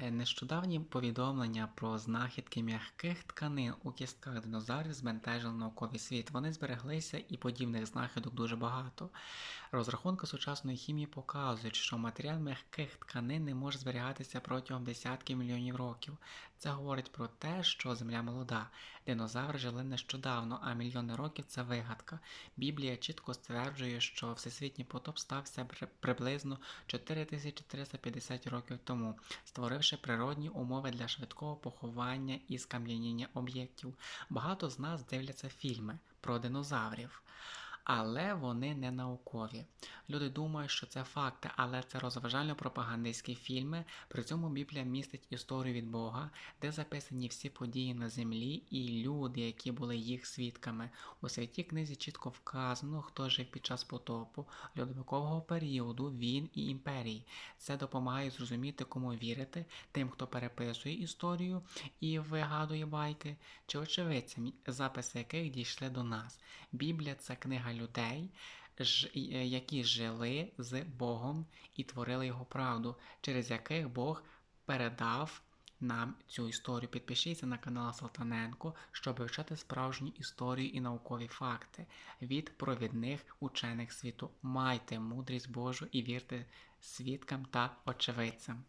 Е, Нещодавні повідомлення про знахідки м'яких тканин у кістках динозаврів збентежили науковий світ. Вони збереглися і подібних знахідок дуже багато. Розрахунки сучасної хімії показують, що матеріал м'яких тканин не може зберігатися протягом десятків мільйонів років. Це говорить про те, що Земля молода. Динозаври жили нещодавно, а мільйони років це вигадка. Біблія чітко стверджує, що всесвітній потоп стався приблизно 4350 років тому, створивши природні умови для швидкого поховання і скам'яніння об'єктів. Багато з нас дивляться фільми про динозаврів. Але вони не наукові. Люди думають, що це факти, але це розважально-пропагандистські фільми. При цьому Біблія містить історію від Бога, де записані всі події на землі і люди, які були їх свідками. У святій книзі чітко вказано, хто жив під час потопу, льодовикового періоду, війн і імперій. Це допомагає зрозуміти, кому вірити, тим, хто переписує історію і вигадує байки, чи очевидцям, записи яких дійшли до нас. Біблія це книга людей, які жили з Богом і творили його правду, через яких Бог передав нам цю історію. Підпишіться на канал Салтаненко, щоб вивчати справжню історію і наукові факти від провідних учених світу. Майте мудрість Божу і вірте свідкам та очевидцям.